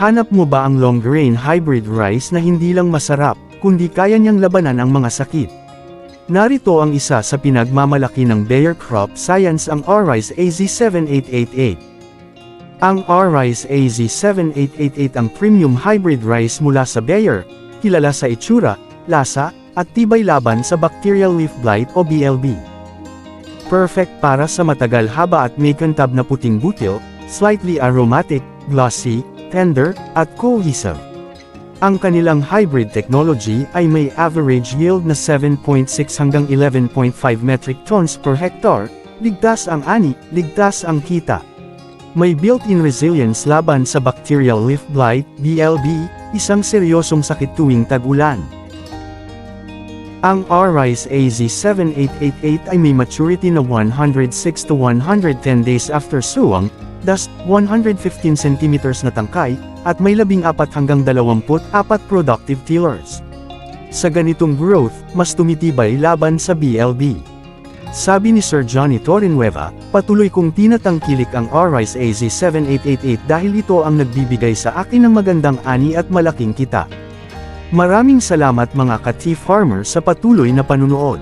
Hanap mo ba ang long grain hybrid rice na hindi lang masarap, kundi kaya niyang labanan ang mga sakit? Narito ang isa sa pinagmamalaki ng Bayer Crop Science ang R-Rice AZ7888. Ang R-Rice AZ7888 ang premium hybrid rice mula sa Bayer, kilala sa itsura, lasa, at tibay laban sa bacterial leaf blight o BLB. Perfect para sa matagal haba at may kantab na puting butil, slightly aromatic, glossy, tender, at cohesive. Ang kanilang hybrid technology ay may average yield na 7.6 hanggang 11.5 metric tons per hectare, ligtas ang ani, ligtas ang kita. May built-in resilience laban sa bacterial leaf blight, BLB, isang seryosong sakit tuwing tag-ulan. Ang R-Rice AZ7888 ay may maturity na 106 to 110 days after suwang, 115 cm na tangkay, at may 14 hanggang 24 productive tillers. Sa ganitong growth, mas tumitibay laban sa BLB. Sabi ni Sir Johnny Torrenueva, patuloy kong tinatangkilik ang R-Rice AZ7888 dahil ito ang nagbibigay sa akin ng magandang ani at malaking kita. Maraming salamat mga ka-tea farmer sa patuloy na panunood.